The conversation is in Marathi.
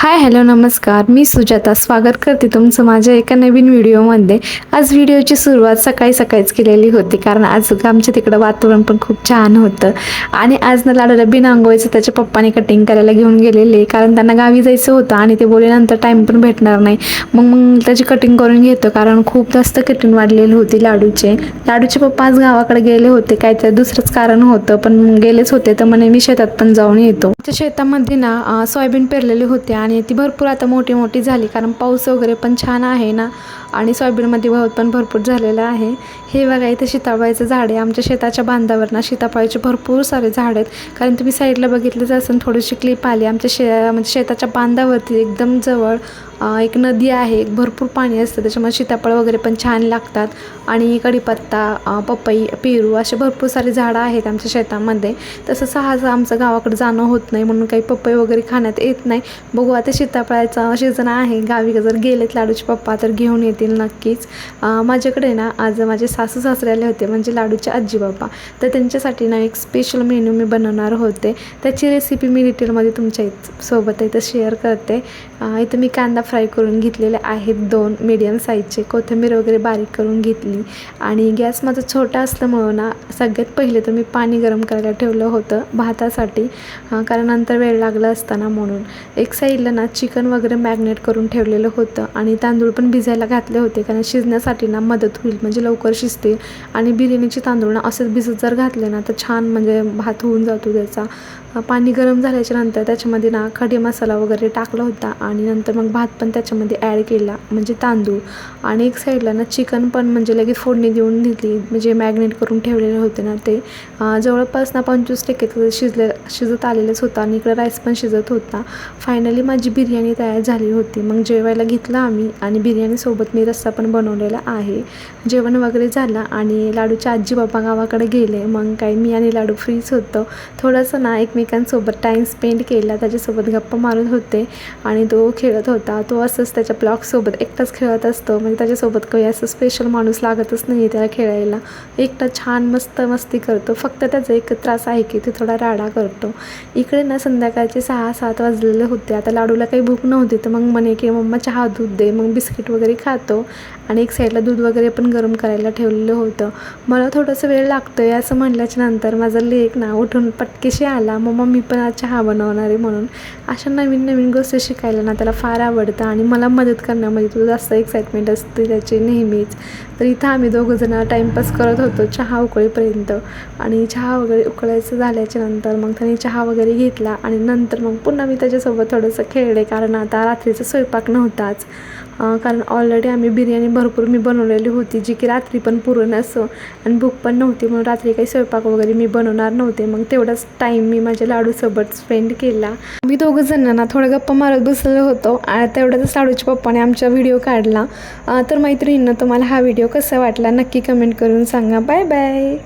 हाय हॅलो नमस्कार. मी सुजाता स्वागत करते तुमचं माझ्या एका नवीन व्हिडिओमध्ये. आज व्हिडिओची सुरुवात सकाळी सकाळीच केलेली होती कारण आज आमच्या तिकडं वातावरण पण खूप छान होतं. आणि आज ना लाडूला बिन आंघोळीचं त्याच्या पप्पाने कटिंग करायला घेऊन गेलेले कारण त्यांना गावी जायचं होतं आणि ते बोलले नंतर टाईम पण भेटणार नाही. मग मग त्याची कटिंग करून घेतो कारण खूप जास्त कटिंग वाढलेली होती लाडूचे. लाडूचे पप्पा आज गावाकडे गेले होते काय तर दुसरंच कारण होतं पण गेलेच होते तर म्हणे मी शेतात पण जाऊन येतो. त्या शेतामध्ये ना सोयाबीन पेरलेली होते आणि आणि ती भरपूर आता मोठी मोठी झाली कारण पाऊस वगैरे पण छान आहे ना. आणि सोयाबीनमध्ये गवत पण भरपूर झालेलं आहे. हे बघा इथे सीताफळाचं झाड. आहे आमच्या शेताच्या बांधावर ना सीताफळाचे भरपूर सारे झाड आहेत. कारण तुम्ही साईडला बघितलंच असेल थोडीशी क्लिप आली. आमच्या शे म्हणजे शेताच्या बांधावरती एकदम जवळ एक नदी आहे एक भरपूर पाणी असतं त्याच्यामुळे सीताफळ वगैरे पण छान लागतात. आणि कढीपत्ता पपई पेरू असे भरपूर सारे झाडं आहेत आमच्या शेतामध्ये. तसं सहज आमचं गावाकडे जाणं होत नाही म्हणून काही पपई वगैरे खाण्यात येत नाही. बघू आता सीताफळाचा सीझन आहे गावी जर गेलेत लाडूचे पप्पा तर घेऊन येतील नक्कीच. माझ्याकडे ना आज माझे सासू सासरे आले होते म्हणजे लाडूचे आजी बाबा तर त्यांच्यासाठी ना एक स्पेशल मेन्यू मी बनवणार होते. त्याची रेसिपी मी डिटेलमध्ये तुमच्यासोबत इथं शेअर करते. इथं मी कांदा फ्राय करून घेतलेले आहेत दोन मीडियम साईजचे कोथिंबीर वगैरे बारीक करून घेतली. आणि गॅस माझा छोटा असल्यामुळं ना सगळ्यात पहिले तर मी पाणी गरम करायला ठेवलं होतं भातासाठी. कारण नंतर वेळ लागला असताना म्हणून. एक साईडला ना चिकन वगैरे मॅग्नेट करून ठेवलेलं होतं. आणि तांदूळ पण भिजायला घातले होते. कारण शिजण्यासाठी ना मदत होईल म्हणजे लवकर शिजतील. आणि बिर्याणीचे तांदूळ ना असंच भिजत जर घातले ना तर छान म्हणजे भात होऊन जातो त्याचा. पाणी गरम झाल्याच्यानंतर त्याच्यामध्ये ना खडे मसाला वगैरे टाकला होता. आणि नंतर मग भात पण त्याच्यामध्ये ॲड केला म्हणजे तांदूळ. आणि एक साईडला ना चिकन पण म्हणजे लगेच फोडणी देऊन दिली म्हणजे मॅग्नेट करून ठेवलेले होते ना ते. जवळपास ना पंचवीस टक्के तर शिजले शिजत आलेलंच होतं आणि इकडं राईस पण शिजत होता. फायनली माझी बिर्याणी तयार झाली होती. मग जेवायला घेतलं आम्ही आणि बिर्याणीसोबत मी रस्सा पण बनवलेला आहे. जेवण वगैरे झालं आणि लाडूच्या आजी बाबा गावाकडे गेले. मग काही मी आणि लाडू फ्रीच होतो. थोडंसं ना एकमेकांसोबत टाईम स्पेंड केला. त्याच्यासोबत गप्पा मारत होते आणि तो खेळत होता. तो असंच त्याच्या ब्लॉगसोबत एकटाच खेळत असतो. म्हणजे त्याच्यासोबत काही असं स्पेशल माणूस लागतच नाही त्याला खेळायला. एकटा छान मस्त मस्ती करतो. फक्त त्याचा एक त्रास आहे की ते थोडा राडा करतो. इकडे ना संध्याकाळचे सहा सात वाजलेले होते. आता लाडूला काही भूक नव्हती तर मग म्हणे की मम्मा चहा दूध दे. मग बिस्किट वगैरे खातो. आणि एक साईडला दूध वगैरे पण गरम करायला ठेवलेलं होतं. मला थोडंसं वेळ लागतो आहे असं म्हणल्याच्या नंतर माझा लेख ना उठून पटकेशी आला. मग मी पण आज चहा बनवणार आहे म्हणून. अशा नवीन नवीन गोष्टी शिकायला ना त्याला फार आवडतं आणि मला मदत करण्यामध्ये तुझं जास्त एक्साइटमेंट असते त्याची नेहमीच. तर इथं आम्ही दोघंजणं टाईमपास करत होतो चहा उकळीपर्यंत. आणि चहा वगैरे उकळायचं झाल्याच्यानंतर मग त्याने चहा वगैरे घेतला आणि नंतर मग पुन्हा मी त्याच्यासोबत थोडंसं खेळले कारण आता रात्रीचा स्वयंपाक नव्हताच. कारण ऑलरेडी आम्ही बिर्याणी भरपूर मी बनवलेली होती जी की रात्री पण पुरण असं. आणि भूक पण नव्हती म्हणून रात्री काही स्वयंपाक वगैरे मी बनवणार नव्हते. मग तेवढाच टाईम मी माझ्या लाडूसोबत स्पेंड केला. मी दोघं जणांना थोडं गप्पा मारत बसलेलो होतो. आणि लाडूच्या पप्पाने आमचा व्हिडिओ काढला. तर मैत्रिणींना तुम्हाला हा व्हिडिओ कसा वाटला? नक्की कमेंट करून सांगा. Bye bye